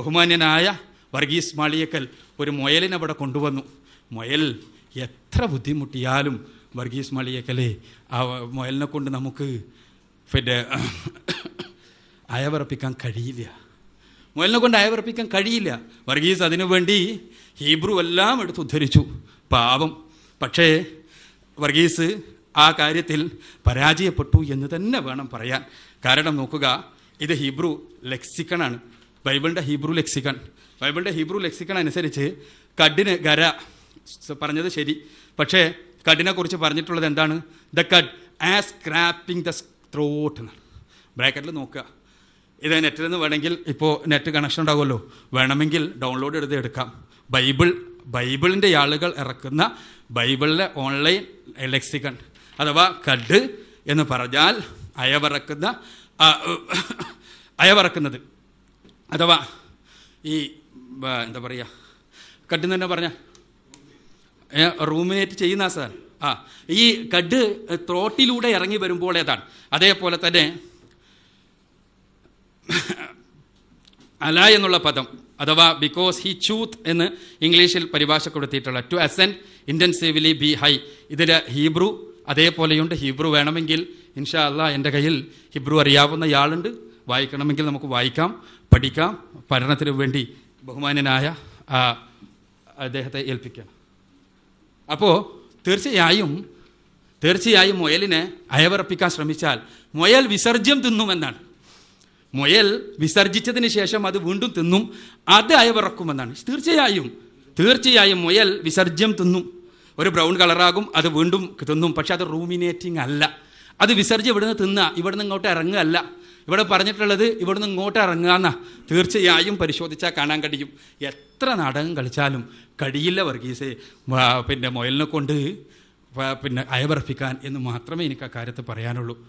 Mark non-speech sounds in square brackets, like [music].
ബഹുമാന്യനായ വർഗീസ് മാളിയക്കൽ ഒരു മുയലിനെ അവിടെ കൊണ്ടുവന്നു. മുയൽ എത്ര ബുദ്ധിമുട്ടിയാലും വർഗീസ് മാളിയക്കലെ ആ മുയലിനെ കൊണ്ട് നമുക്ക് പിന്നെ [coughs] അയവറപ്പിക്കാൻ കഴിയില്ല. മുയലിനെ കൊണ്ട് അയവറപ്പിക്കാൻ കഴിയില്ല. വർഗീസ് അതിനു വേണ്ടി ഹീബ്രു എല്ലാം എടുത്ത് ഉദ്ധരിച്ചു. പാവം. പക്ഷേ വർഗീസ് ആ കാര്യത്തിൽ പരാജയപ്പെട്ടു എന്ന് തന്നെ വേണം പറയാൻ. കാരണം നോക്കുക ഇത് ഹീബ്രു ലെക്സിക്കണാണ് ബൈബിളിന്റെ ഹീബ്രു ലെക്സിക്കൺ. ബൈബിളിന്റെ ഹീബ്രു ലെക്സിക്കൺ അനുസരിച്ച് കഡിന് ഗര പറഞ്ഞത് ശരി. പക്ഷേ കഡിനെ കുറിച്ച് പറഞ്ഞിട്ടുള്ളത് എന്താണ്? The cud as scraping the throat എന്നാണ്. ബ്രാക്കറ്റിൽ നോക്കുക. ഇത് നെറ്റിൽ നിന്ന് വേണമെങ്കിൽ ഇപ്പോൾ നെറ്റ് കണക്ഷൻ ഉണ്ടാകുമല്ലോ വേണമെങ്കിൽ ഡൗൺലോഡ് എടുത്ത് എടുക്കാം. ബൈബിൾ ബൈബിളിന്റെ ആളുകൾ ഇറക്കുന്ന ബൈബിളിലെ ഓൺലൈൻ ലെക്സിക്കൺ. അഥവാ കഡ് എന്ന് പറഞ്ഞാൽ അയവിറക്കുന്ന അയവിറക്കുന്നത്. അഥവാ ഈ എന്താ പറയുക കഡ് തന്നെ പറഞ്ഞ. റൂമിനേറ്റ് ചെയ്യുന്ന സാർ ആ ഈ കഡ് ത്രോട്ടിലൂടെ ഇറങ്ങി വരുമ്പോൾ ഏതാണ്? അതേപോലെ തന്നെ അല എന്നുള്ള പദം അഥവാ ബിക്കോസ് ഹി ചൂത്ത് എന്ന് ഇംഗ്ലീഷിൽ പരിഭാഷപ്പെടുത്തിയിട്ടുള്ള to ascend intensively be high ഇതിൽ ഹീബ്രു അതേപോലെയുണ്ട്. ഹീബ്രു വേണമെങ്കിൽ ഇൻഷാ അള്ളാഹ് എന്റെ കയ്യിൽ ഹിബ്രു അറിയാവുന്ന ആളുണ്ട് വായിക്കണമെങ്കിൽ നമുക്ക് വായിക്കാം പഠിക്കാം. പഠനത്തിന് വേണ്ടി ബഹുമാനനായ അദ്ദേഹത്തെ ഏൽപ്പിക്കാം. അപ്പോൾ തീർച്ചയായും തീർച്ചയായും മുയലിനെ അയവറപ്പിക്കാൻ ശ്രമിച്ചാൽ മുയൽ വിസർജ്യം തിന്നുമെന്നാണ്. മുയൽ വിസർജിച്ചതിന് ശേഷം അത് വീണ്ടും തിന്നും അത് അയവിറക്കുമെന്നാണ്. തീർച്ചയായും തീർച്ചയായും മുയൽ വിസർജ്യം തിന്നും. ഒരു ബ്രൗൺ കളറാകും അത് വീണ്ടും തിന്നും. പക്ഷെ അത് റൂമിനേറ്റിംഗ് അല്ല. അത് വിസർജ്യം ഇവിടുന്ന് തിന്നുക ഇവിടുന്ന് ഇങ്ങോട്ട് ഇറങ്ങുകയല്ല. ഇവിടെ പറഞ്ഞിട്ടുള്ളത് ഇവിടുന്ന് ഇങ്ങോട്ട് ഇറങ്ങുക എന്നാ. തീർച്ചയായും പരിശോധിച്ചാൽ കാണാൻ കഴിയും. എത്ര നാടകം കളിച്ചാലും കഴിയില്ല വർഗീസെ. പിന്നെ മുയലിനെ കൊണ്ട് പിന്നെ അയവർപ്പിക്കാൻ എന്ന് മാത്രമേ എനിക്ക് ആ കാര്യത്തിൽ പറയാനുള്ളൂ.